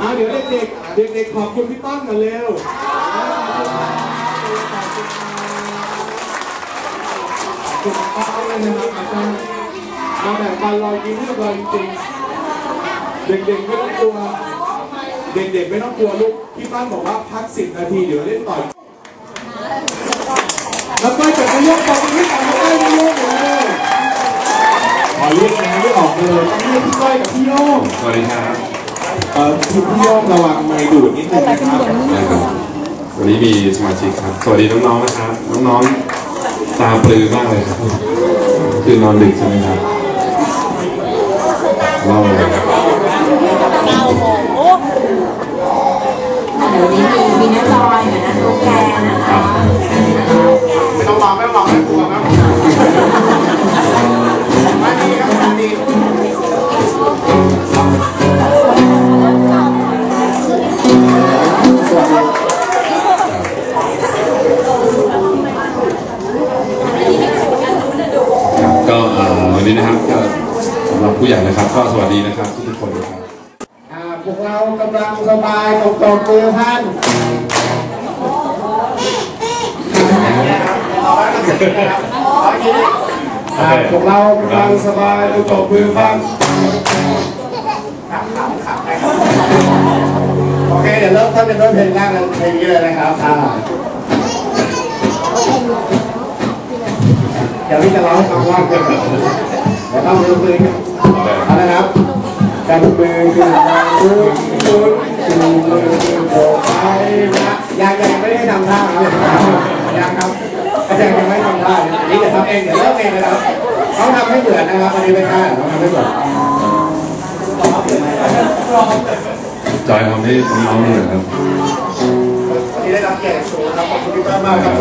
อาเดี๋ยวเด็กๆเด็กๆขอบคุณพี่ต้นกันเร็วขอบคุณป้าด้วยนะครับอาจารย์มาแบ่งปันรอยยิ้มให้เราจริงๆเด็กๆไม่ต้องกลัว เด็กๆไม่ต้องกลัวลูกพี่ป้นบอกว่าพักสิบนาทีเดี๋ยวเล่นต่อแล้วก็จะไม่ยกบอกพี่ต่อไม่ได้ไม่ยกเลยขอเรียกนะไม่ออกเลยต้องเรียกพี่ก้อยกับพี่โย่งสวัสดีครับ เออคุณพี่โย่งระวังไมค์ดูดนิดนึงนะครับนะครับ วันนี้มีสมาชิกครับ สวัสดีน้องๆนะครับ น้องๆ ตาปลือมากเลยครับ คือนอนดึกใช่ไหมครับเล่าเลยครับเดี๋ยวนี้มีมีน้าจอยกับน้าตุ๊กแกนะคะไม่ต้องมองไม่ต้องมอง ผู้ใหญ่นะครับ ก็สวัสดีนะครับทุกคนครับพวกเรากำลังสบายตกตกมือท่านพวกเรากำลังสบายตกตกมือท่านโอเคเดี๋ยวเริ่มต้นเป็นต้นเพลงแรกเลยเพลงนี้เลยนะครับเดี๋ยวพี่จะร้องให้ฟังว่าเกิด อะไรขึ้นเดี๋ยวต้องมือมือเอาละครับกันมือขึ้นมาลุ้นลุ้นชูมือขึ้นโบกไปนะยังยังไม่ได้ทำท่าครับยังครับอาจารย์ยังไม่ทำท่านนี้จะทำเองเดี๋ยวเริ่มเองนะครับเขาทำให้เหมือนนะครับอันนี้ไม่ได้เขาทำให้เหมือนจอยทำให้น้องๆนี่หน่อยครับวันนี้ได้รับเกียรติสูงครับขอบคุณพี่ต้มากครับ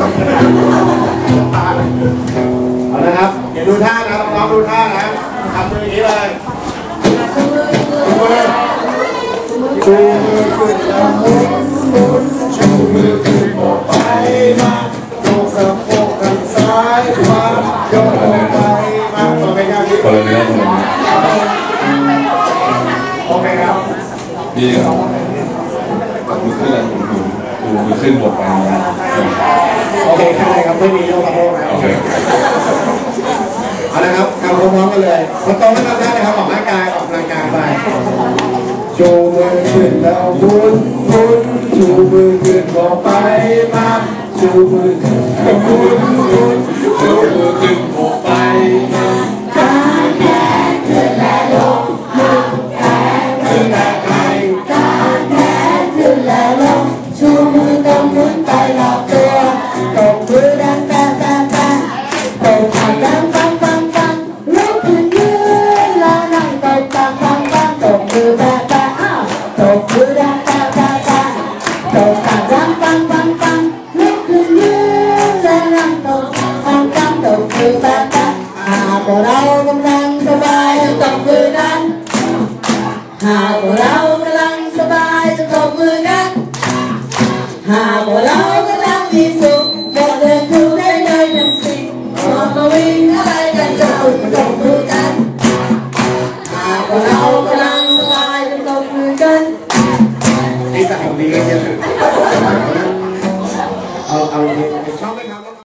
เอาละครับ เดี๋ยวดูท่านะน้องๆดูท่านะทำมืออย่างนี้เลยมือชูมือขึ้นแล้วหมุนหมุนชูมือขึ้นโบกไปมาโยกสะโพกข้างซ้ายขวาโยกไปมาต่อไปครับคนละเนื้อคนละเนื้อโอเคครับนี่ครับกับมือขึ้นแล้วหมุนหมุนหมุนมือขึ้นบทไปนะโอเคครับได้ครับไม่มีโยกสะโพก นะโอเคเอาละครับทำพร้อมๆกันเลยพอโตแล้วทำได้นะครับออกร่างกายออกกำลังกายไปชูมือขึ้นแล้วหมุนหมุนชูมือขึ้นบอกไปมาชูมือขึ้นแล้วหมุนหมุนชูมือขึ้นบอกไปมาขึ้นและไกลขึ้นแล้วลงชูมือกำหมุนไปรอบตัวตบมือดังแปะแปะแปะตบขาดังปังปังปัง tăng tăng lúc như lên năm đầu tăng tăng đầu cười ta ta hà cổ đau công lăng sơ bay tổng cười đăng hà cổ đau công lăng sơ bay tổng cười đăng hà cổ đau công lăng đi xuống một đường cứu đây nơi nhân sinh. Còn cầu in ở đây cạnh sau tổng cười hà cổ đau công lăng sơ bay tổng cười đăng Hãy subscribe cho kênh Ghiền